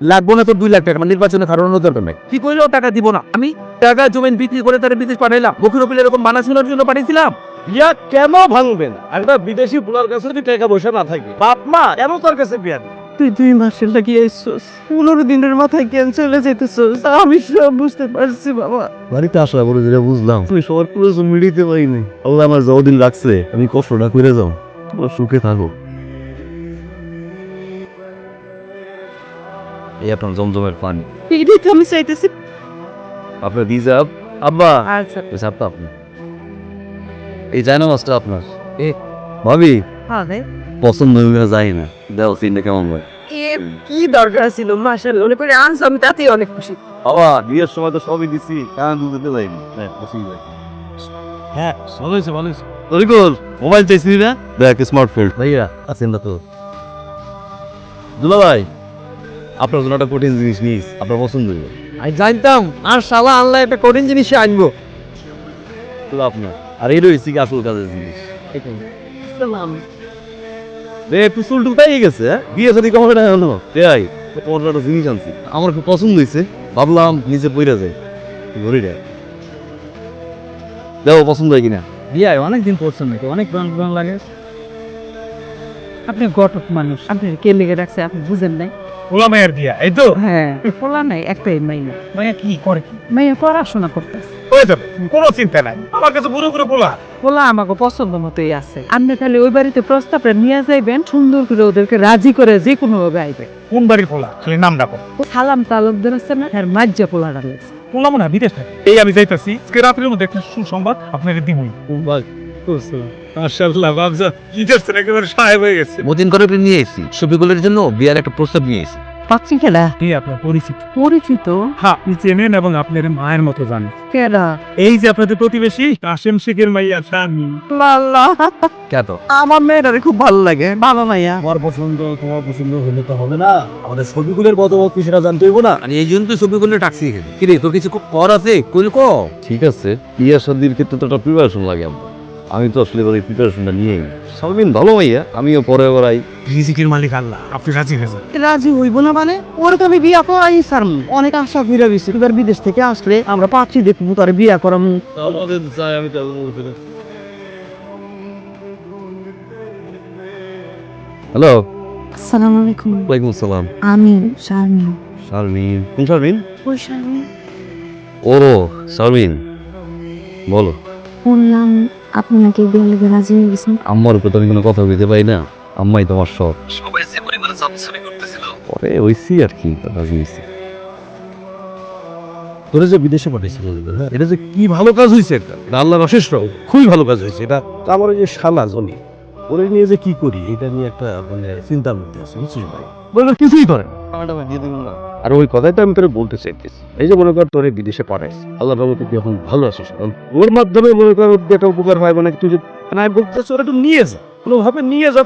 লাগবো না তো দুই লাখ টাকা আমার নির্বাচনে খারানোর দরকার নাই। কি করলেও টাকা দিব না? আমি টাকা জমিন বিক্রি করে তারা বিদেশ পাঠাইলাম বকুর ওপিল এরকম বানাশোনার জন্য পাঠিয়েছিলাম। বিয়া কেন ভাঙবেন একটা বিদেশি বুলার কাছে যদি টাকা পয়সা না থাকে বাপ মা কেন তোর কাছে বিয়া তুই দুই মাসের লাগিয়ে এসছিস পনেরো দিনের মাথায় কেন চলে যেতেছিস আমি সব বুঝতে পারছি বাবা। বাড়িতে আসা বলে যেটা বুঝলাম তুমি সবার প্রয়োজন মিলিতে পারিনি। আল্লাহ আমার যতদিন লাগছে আমি কষ্টটা করে যাও। তোমার সুখে থাকো। এই আপনার জমজমের পানি। এটাই তো আমি চাইতেছি। আপনার রিজার্ভ আব্বা! আচ্ছা। রিজার্ভটা আপনি। এই মাছটা আপনার। এ। ভাবি! হ্যাঁ রে। পছন্দ হয়ে যায় না। দেও সিনটা কেমন হয়? কি দরকার ছিল? মাসাল মনে করে আনছো আমি তাতেই অনেক খুশি। বাবা বিয়ের সময় তো সবই দিছি। দুধে যাইনি। হ্যাঁ বসেই যাই। হ্যাঁ ভালো হয়েছে ভালো হয়েছে। তরিকুল মোবাইল চাইছিলি না? দেখ স্মার্টফোন ভাইয়া আছেন না তো? দুলা ভাই আপনার জন্য একটা কঠিন জিনিস নিস আপনার পছন্দ হইব আমি জানতাম আর শালা আনলা একটা কঠিন জিনিস আনব। তো আপনার আর এই রয়েছে কি আসল কাজের জিনিস? রে একটু চুল টুল পেয়ে গেছে হ্যাঁ? বিয়ে সাথে কবে না হলো? তাই তোমার একটা জিনিস আনছি। আমার খুব পছন্দ হয়েছে ভাবলাম নিচে পইরা যায় ঘুরে যায় দেখো পছন্দ হয় কিনা? বিয়ে অনেকদিন পড়ছেন নাকি? অনেক রং রং লাগে। আপনি গটক মানুষ। আপনি কে লেগে রাখছে? আপনি বুঝেন নাই। ওলা মেয়ের বিয়া এই তো? হ্যাঁ পোলা নাই একটাই মাইনা ভাইয়া কি করে? কি মাইয়া পড়াশোনা করতে যাবে কোনো চিন্তা নাই। আমার কাছে পুরো পুরো পোলা। পোলা আমাকে পছন্দ মতোই আছে। আপনি খালি ওই বাড়িতে প্রস্তাবটা নিয়ে যাইবেন সুন্দর করে ওদেরকে রাজি করে যে কোনো ভাবে আইবে। কোন বাড়ির পোলা? খালি নাম ডাকো সালাম তালুকদের আছে না আর মাজ্জা পোলাটা লাগছে পোলা মনে বিদেশ থাকে। এই আমি যাইতাছি আজকে রাত্রের মধ্যে একটা সুসংবাদ আপনাকে দিবই মাশাআল্লাহ বাবজা বিদেশ থেকে একেবারে সাহেব হয়ে গেছে। মতিন করে নিয়ে এসেছি। শফিকুলের জন্য বিয়ার একটা প্রস্তাব নিয়ে এসেছি। পাচ্ছি খেলা এই আপনার পরিচিত? পরিচিত? হ্যাঁ আপনি চেনেন এবং আপনার মায়ের মতো জানেন। কেরা এই যে আপনাদের প্রতিবেশী কাশেম শেখের মাইয়া স্বামী। লাল্লা কেন আমার মেয়েটারে খুব ভালো লাগে বাবা মাইয়া। আমার পছন্দ তোমার পছন্দ হলে তো হবে না। আমাদের ছবিগুলোর মতামত কি সেটা জানতে হইব না? আর এই জন্য এখানে। কিরে তোর কিছু কর আছে? কইল ক? ঠিক আছে শাদির ক্ষেত্রে তো একটা প্রিপারেশন লাগে আমার আমি তো আসলে এবার প্রিপারেশনটা নিয়েই। সামদিন ভালো ভাইয়া আমিও পরে বেড়াই রিজিকের মালিক আল্লাহ আপনি রাজি হয়েছেন রাজি হইব না মানে? ওর তো আমি বিয়া করাই সারম অনেক আশা ফিরে গেছি এবার বিদেশ থেকে আসলে আমরা পাচ্ছি দেখব তার বিয়া করাম। আমাদের চাই আমি তো হ্যালো? আসসালামু আলাইকুম। ওয়ালাইকুম আসসালাম। আমি শারমিন। শারমিন। কোন শারমিন? ওই শারমিন। ও শারমিন। বলো। শুনলাম আপনি নাকি রাজি হয়ে গেছেন? আম্মার উপর তো আমি কোনো কথা বলতে পারি না। আম্মাই তোমার সব সবাই যে পরিমাণে চাপচাপি করতেছিল। পরে ওইসি আর কি রাজি হয়েছি তোরা যে বিদেশে পাঠিয়েছিল হ্যাঁ এটা যে কি ভালো কাজ হয়েছে আল্লাহর অশেষ রহমত। খুবই ভালো কাজ হয়েছে এটা আমার ওই যে শালা জনি ওরে নিয়ে যে কি করি এটা নিয়ে একটা মানে চিন্তার মধ্যে আছে বুঝছিস ভাই? বলে কিছুই করে না। আর ওই কথাই তো আমি তোরে বলতে চাইতেছি। এই যে মনে কর তোরে বিদেশে পাঠাইছি। আল্লাহ রহমতে তুই এখন ভালো আছিস ওর মাধ্যমে মনে কর একটা উপকার হয় মানে তুই মানে আমি বলতেছি ওরা একটু নিয়ে যা। কোনোভাবে নিয়ে যা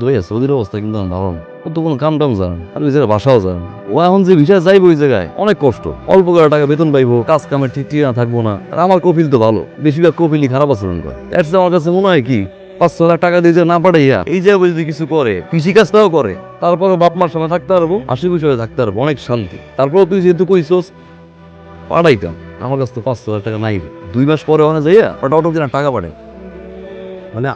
দুই আছে ওদের অবস্থা কিন্তু দারুণ। ও তো কোনো কাম টাম জানেন আর জায়গায় বাসাও জানেন ও এখন যে ভিসা যাইবো ওই জায়গায়, অনেক কষ্ট। অল্প করে টাকা বেতন পাইবো, কাজ কামের ঠিক ঠিক না থাকব না। আর আমার কপিল তো ভালো। বেশিরভাগ কপিলই খারাপ আচরণ করে। আমার কাছে মনে হয় কি পাঁচশো লাখ টাকা দিয়ে যে না পাঠাইয়া এই যে যদি কিছু করে কৃষি কাজটাও করে তারপরে বাপ মার সামনে থাকতে পারব হাসি খুশি হয়ে থাকতে পারব অনেক শান্তি। তারপর তুই যেহেতু কইছস পাঠাইতাম। আমার কাছে তো পাঁচশো লাখ টাকা নাই দুই মাস পরে ওখানে যাইয়া ওটা অটো কিনা টাকা পাঠাই। মানে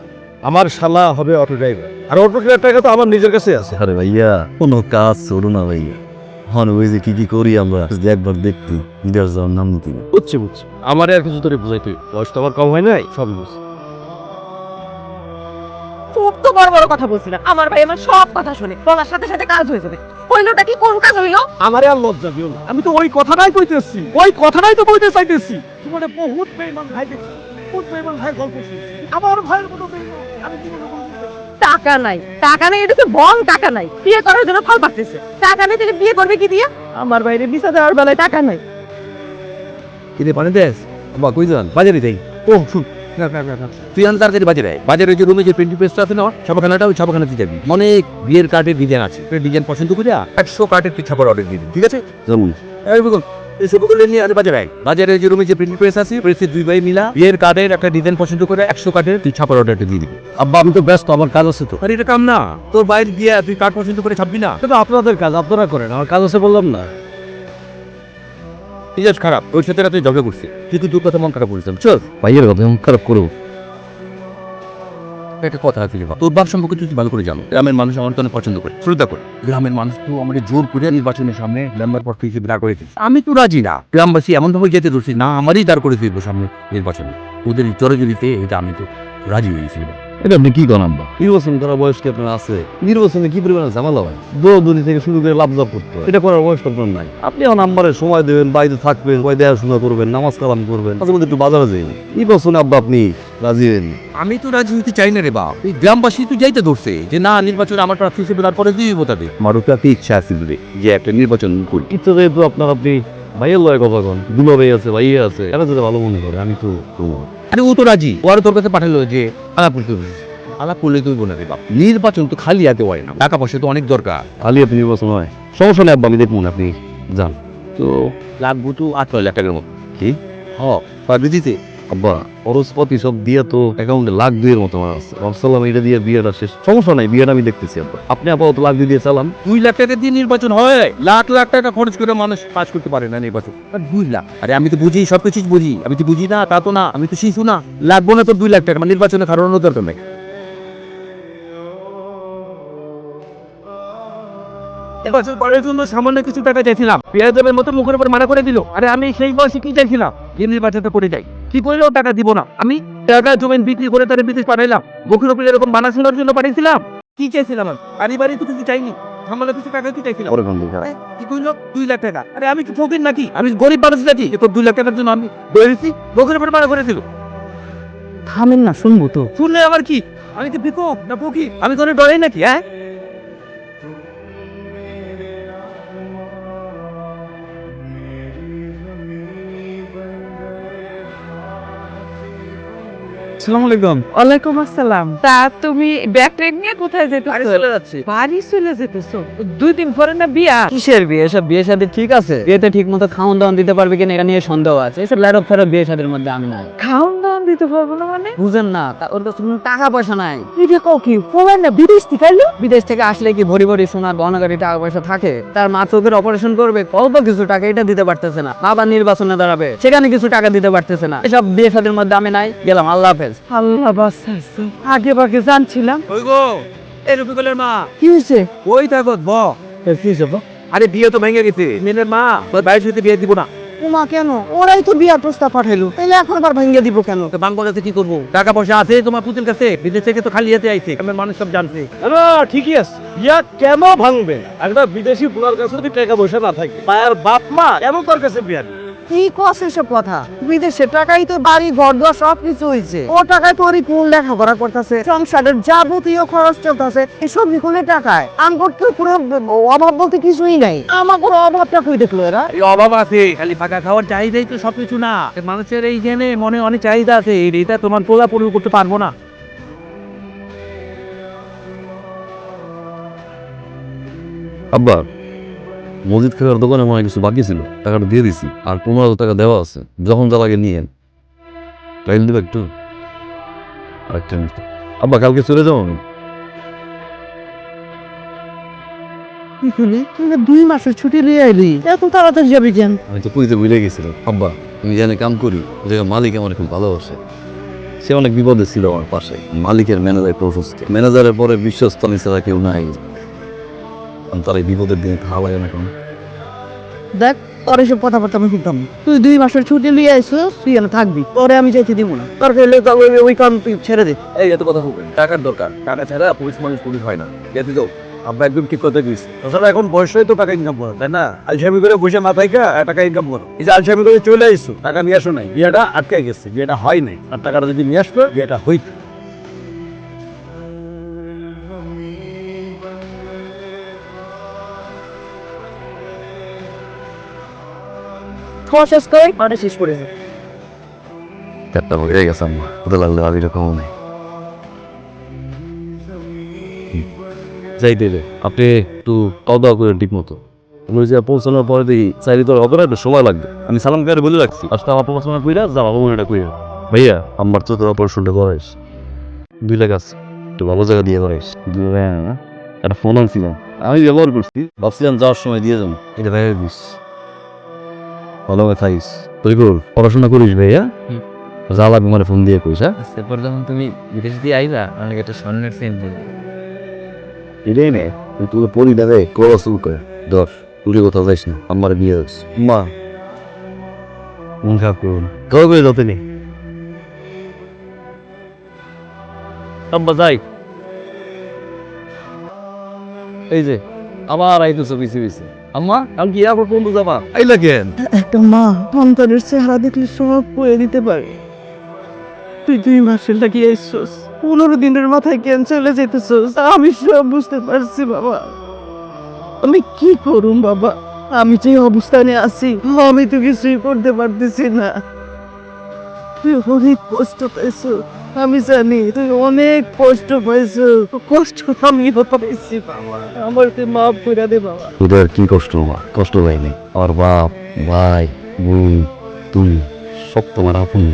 আমার শালা হবে অটো ড্রাইভার আর অটো কেনার টাকা তো আমার নিজের কাছে আছে। আরে ভাইয়া কোনো কাজ ছোড়ো না ভাইয়া। হন ওই যে কি কি করি আমরা একবার দেখতি যাওয়ার নাম নিতি। বুঝছি বুঝছি। আমার আর কিছু তোরে বুঝাই তুই বয়স তো আমার কম হয় নাই সবই বুঝছি। খুব তো বড় বড় কথা বলছি না। আমার ভাই আমার সব কথা শুনে। বলার সাথে সাথে কাজ হয়ে যাবে। হইলোটা কি কোন কাজ হইল? আমারে আর লজ্জা দিও না। আমি তো ওই কথাটাই কইতেছি। ওই কথাটাই তো কইতে চাইতেছি। তোমার বহুত বেইমান ভাই দেখছি। বহুত বেইমান ভাই গল্প শুনছি। আমার ভাইয়ের মতো বেইমান আমি জীবনে টাকা নাই। টাকা নাই এটা তো বং টাকা নাই। বিয়ে করার জন্য ফল পাচ্ছে। টাকা নেই তাহলে বিয়ে করবে কি দিয়ে? আমার বাইরে বিছা দেওয়ার বেলায় টাকা নাই। কিরে পানি দেস বাবা কই যান? বাজারে যাই। ও শুন। তুই আন তাড়াতাড়ি বাজারে বাজারে যে রুমে যে প্রিন্টিং আছে না ছাপাখানাটা ওই ছাপাখানাতে যাবি। অনেক বিয়ের কার্ডের ডিজাইন আছে। ডিজাইন পছন্দ করে একশো কার্ডের তুই ছাপার অর্ডার দিয়ে দিবি ঠিক আছে? যেমন। বাজারে। যে রুমে যে প্রিন্ট প্রেস আছে প্রেসের দুই ভাই মিলা বিয়ের কার্ডের একটা ডিজাইন পছন্দ করে একশো কার্ডের তুই ছাপার অর্ডারটা দিয়ে দিবি। আব্বা আমি তো ব্যস্ত আমার কাজ আছে তো। আরে এটা কাম না। তোর বাইরে গিয়ে তুই কার্ড পছন্দ করে ছাপবি না। আপনাদের কাজ আপনারা করেন আমার কাজ আছে বললাম না। মেজাজ খারাপ ওর সাথে তুই ঝগড়া করছিস তুই তুই তোর কথা মন খারাপ করেছিস চল ভাইয়ের কথা এমন খারাপ করব একটা কথা আছে তোর বাপ সম্পর্কে তুই ভালো করে জানো গ্রামের মানুষ আমার তো অনেক পছন্দ করে শ্রদ্ধা করে গ্রামের মানুষ তো আমাদের জোর করে নির্বাচনের সামনে মেম্বার পর হিসেবে দাঁড় করে দিচ্ছে। আমি তো রাজি না গ্রামবাসী এমন ভাবে যেতে ধরছি না আমারই দাঁড় করে দিবে সামনে নির্বাচনে ওদের চরজুরিতে এটা আমি তো রাজি হয়ে গেছি এটা আপনি কি করেন নির্বাচন করার বয়স কি আপনার আছে? নির্বাচনে কি পরিমাণে ঝামেলা হয়? দৌড়দৌড়ি থেকে শুরু করে লাভ লাভ করতে হয়। এটা করার বয়স আপনার নাই। আপনি আমার নাম্বারে সময় দেবেন বাড়িতে থাকবেন সবাই দেখাশোনা করবেন নামাজ কালাম করবেন মাঝে মধ্যে একটু বাজারে যাই। নির্বাচনে আব্বা আপনি রাজি হন আমি তো রাজি হতে চাই না রে বাপ। এই গ্রামবাসী তো যাইতে ধরছে যে না নির্বাচনে আমার প্রার্থী হিসেবে তারপরে দিয়ে ভোটাবে আমারও তো ইচ্ছা আছে রে যে একটা নির্বাচন করি। ইচ্ছা যেহেতু আপনার আপনি ভাইয়ের লয় কথা কন। দুলা ভাই আছে ভাইয়া আছে এরা যদি ভালো মনে করে আমি তো করব। আরে ও তো রাজি। ও আরও তোর কাছে পাঠালো যে আলাপ করতে হবে। আলাপ করলে তুই বোনা রে বাপ। নির্বাচন তো খালি হাতে হয় না। টাকা পয়সা তো অনেক দরকার। খালি আপনি নির্বাচন হয়। সমস্যা নেই আব্বা আমি দেখব আপনি যান। তো লাগবো তো আট লাখ টাকার মতো। কি? হ পারবি দিতে। আব্বা খরচপাতি সব দিয়ে তো অ্যাকাউন্টে লাখ দুইয়ের মতো আমার আছে। ভাবছিলাম এটা দিয়ে বিয়েটা শেষ। সমস্যা নাই বিয়েটা আমি দেখতেছি আব্বা। আপনি আপাতত লাখ দুই দিয়ে চালান। দুই লাখ টাকা দিয়ে নির্বাচন হয়। লাখ লাখ টাকা খরচ করে মানুষ পাস করতে পারে না নির্বাচন। দুই লাখ? আরে আমি তো বুঝি সব কিছুই বুঝি। আমি তো বুঝি না তা তো না। আমি তো শিশু না। লাগবো না তোর দুই লাখ টাকা আমার নির্বাচনে খারানোর দরকার নেই। নির্বাচন করার জন্য সামান্য কিছু টাকা চাইছিলাম। পেঁয়াজ দামের মতো মুখের উপর মানা করে দিল। আরে আমি সেই বয়সে কি চাইছিলাম? যে নির্বাচনটা করে যাই। কি করলেও টাকা দিব না। আমি টাকা জমিন বিক্রি করে তারা বিদেশ পাঠাইলাম। মুখের উপর এরকম বানা শোনার জন্য পাঠিয়েছিলাম কি চাইছিলাম আমি? বাড়ি বাড়ি তো কিছু চাইনি। সামান্য কিছু টাকা কি চাইছিলাম? ওরকম কি কইলো? দুই লাখ টাকা। আরে আমি কি ফকির নাকি? আমি গরিব মানুষ নাকি? তোর দুই লাখ টাকার জন্য আমি দৌড়েছি মুখের উপর মানা করে দিল থামেন না শুনব তো। শুনলে আবার কি? আমি তো বিকক না ফকির? আমি কোনো ডরাই নাকি হ্যাঁ? আসসালামু আলাইকুম। ওয়ালাইকুম আসসালাম। তা তুমি ব্যাগ ট্রেন নিয়ে কোথায় যেতে চলে যাচ্ছে। বাড়ি চলে যেতেছো? দুই দিন পরে না বিয়া? কিসের বিয়ে? সব বিয়ে শাদী ঠিক আছে? বিয়েতে ঠিক মতো খাওয়ান দাওয়ান দিতে পারবে কিনা এটা নিয়ে সন্দেহ আছে। এসব ফেরব বিয়ে শাদীর মধ্যে আমি খাওন দিতে পারব না মানে? বুঝেন না তা- ওর কাছে কোনো টাকা পয়সা নাই। এটা কও কি না বিদেশ থেকে আইলো? বিদেশ থেকে আসলে কি ভরি ভরি গহনাগারি টাকা পয়সা থাকে? তার মা চোখের অপারেশন করবে অল্প কিছু টাকা এটা দিতে পারতেছে না। বাবা নির্বাচনে দাঁড়াবে সেখানে কিছু টাকা দিতে পারতেছে না। এসব বিয়ে মধ্যে আমি নাই গেলাম আল্লাহ হাফেজ। আল্লাহ আগে ভাগে জানছিলাম। ওই গো রফিকুলের মা। কি হয়েছে? ওই দেখো ব। কি হিসাব আরে বিয়ে তো ভেঙে গেছে। মেনের মা তোর সাথে বিয়ে দিব না। ওমা কেন? ওরাই তো বিয়ার প্রস্তাব পাঠাইলো। তাহলে এখন আবার ভাঙ্গিয়ে দিব কেন? বাংলাদেশে কাছে কি করব? টাকা পয়সা আছে তোমার পুতুল কাছে? বিদেশ থেকে তো খালি হাতে আইছে। আমার মানুষ সব জানছে। না ঠিকই আছে। বিয়া কেন ভাঙবে? একটা বিদেশি বুড়ার কাছে যদি টাকা পয়সা না থাকে মায়ের বাপ মা কেন তোর কাছে বিয়া? কি কস এসব কথা? বিদেশে টাকাই তো বাড়ি ঘর দোয়া সব কিছু হয়েছে ও টাকায় তোর কোন লেখাপড়া করতেছে। সংসারের যাবতীয় খরচ চলতেছে। এসব নিকুলের টাকায়? আমার তো পুরো অভাব বলতে কিছুই নাই। আমার কোনো অভাবটা কই দেখল এরা? এই অভাব আছে খালি ফাঁকা খাওয়ার চাহিদাই তো সবকিছু না। মানুষের এইখানে মনে অনেক চাহিদা আছে এটা তোমার পোলা পূরণ করতে পারব না। আব্বা মসজিদ খাওয়ার দোকানে আমার কিছু বাকি ছিল টাকাটা দিয়ে দিছি আর পনেরো হাজার টাকা দেওয়া আছে যখন যা লাগে নিয়ে টাইল দেবে একটু? আরেকটা আব্বা কালকে চলে যাব আমি। দুই মাসের ছুটি নিয়ে আইলি এত তাড়াতাড়ি যাবি কেন? আমি তো পুঁজিতে ভুলে গেছিলাম। আব্বা তুমি জানে কাম করি ওই মালিক আমার খুব ভালোবাসে। সে অনেক বিপদে ছিল আমার পাশে। মালিকের ম্যানেজার অসুস্থ ম্যানেজারের পরে বিশ্বস্ত আমি ছাড়া কেউ নাই। আমি তার এই বিপদের দিনে খাওয়া লাগে না কেন দেখ তোর এসব কথাবার্তা আমি শুনতাম তুই দুই মাসের ছুটি নিয়ে আইছিস তুই এখানে থাকবি। পরে আমি যাইতে দিব না। তোর ফেলে ওই কাম তুই ছেড়ে দে। এই এত কথা হবে টাকার দরকার। টাকা ছাড়া পুলিশ মানুষ পুলিশ হয় না। যেতে যাও আব্বা একদম ঠিক কথা দিয়েছে তাছাড়া এখন বয়সে তো টাকা ইনকাম করো তাই না? আলসামি করে বসে না থাকা টাকা ইনকাম করো। এই যে আলসামি করে চলে আইসো টাকা নিয়ে আসো নাই। বিয়েটা আটকে গেছে বিয়েটা হয় নাই। আর টাকাটা যদি নিয়ে আসতো বিয়েটা হইত। খাওয়া শেষ করে মানে শেষ পেটটা হয়ে গেছে আমার ওটা লাগলে আর নেই। যাই দিলে আপনি একটু খাওয়া দাওয়া করেন ঠিক মতো ওই যে পৌঁছানোর পরে দেখি চাইলে তো হবে না একটু সময় লাগবে। আমি সালাম করে বলে রাখছি। আজকে আমার পৌঁছানো কইরা যাওয়া হবে এটা কইরা ভাইয়া আমার তো তোর অপারেশনটা করাইস। দুই লাখ আছে। একটু ভালো জায়গা দিয়ে করাইস। দুই লাখ না একটা ফোন আনছিলাম। আমি ব্যবহার করছি ভাবছিলাম যাওয়ার সময় দিয়ে যাব। এটা ভাইয়া দিস। ভালো থাকিস তুই কর পড়াশোনা করিস ভাইয়া? লাগবে মানে ফোন দিয়ে কইস হ্যাঁ? তারপর যখন তুমি বিদেশ দিয়ে আইলা অনেক একটা স্বর্ণের চেন দিলি এটাই নে তুই তুই পড়ি না রে শুরু করে। দশ তুই কোথাও যাইস না আমার বিয়ে হচ্ছে মা। মন খারাপ করুন কবে করে যত নেই আব্বা যাই। এই যে আবার আইতেছো পিছে পিছে। আম্মা আমি কি আবার বন্ধু যাবা? আইলা কেন একটা মা সন্তানের চেহারা দেখলে সব বয়ে দিতে পারে। তুই দুই মাসের লাগিয়ে এসছস পনেরো দিনের মাথায় কেন চলে যেতেছস আমি সব বুঝতে পারছি বাবা। আমি কি করুম বাবা? আমি যে অবস্থানে আছি আমি তো কিছুই করতে পারতেছি না। তুই অনেক কষ্ট পাইছো আমি জানি তুই অনেক কষ্ট পাইছো। কষ্ট আমিও পাইছি বাবা আমার তুই মাফ করে দে বাবা। তোদের কি কষ্ট মা? কষ্ট পাইনি আমার বাপ ভাই বোন তুই সব তোমার আপন।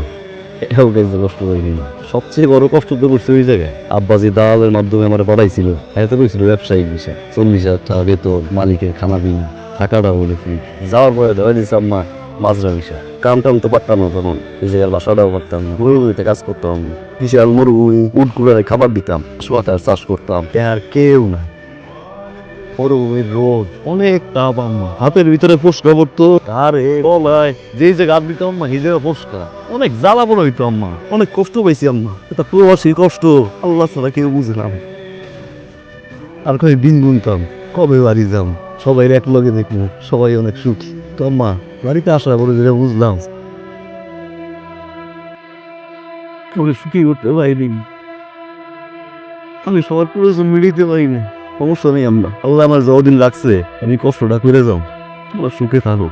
এও গেছে কষ্ট পাইনি সবচেয়ে বড় কষ্ট তো করছে ওই জায়গায়। আব্বাজি দালালের মাধ্যমে আমার পড়াইছিল এত করেছিল ব্যবসায়িক বিষয়। চল্লিশ হাজার টাকা বেতন মালিকের খানা পিনা টাকাটা বলেছি। যাওয়ার পরে ধরে আম্মা মাজরা বিষয়। কাম টাম তো পারতাম না তখন। জায়গার বাসাটাও পারতাম না। মরুভূমিতে কাজ করতাম। বিশাল মরুভূমি? উট কুড়ায় খাবার দিতাম। সোয়াটার চাষ করতাম। আর কেউ না মরুভূমির রোদ, অনেক তাপ আম্মা। হাতের ভিতরে ফোসকা পড়তো। আর গলায় যেই যে গাছ দিতাম আম্মা জায়গায় ফোসকা। অনেক জ্বালা পড়ে হইতো আম্মা। অনেক কষ্ট পাইছি আম্মা। এটা প্রবাসী কষ্ট। আল্লাহ ছাড়া কেউ বুঝে না। আর কই দিন গুনতাম কবে বাড়ি যাম? সবাই এক লগে দেখব সবাই অনেক সুখী। তো আম্মা বাড়িতে আসার পরে যেটা বুঝলাম। আমি সুখী করতে পারিনি। আমি সবার প্রয়োজন মিলিতে পারি না সমস্যা নেই আমরা। আল্লাহ আমার যদিন লাগছে, আমি কষ্টটা করে যাও। তোমরা সুখে থাকো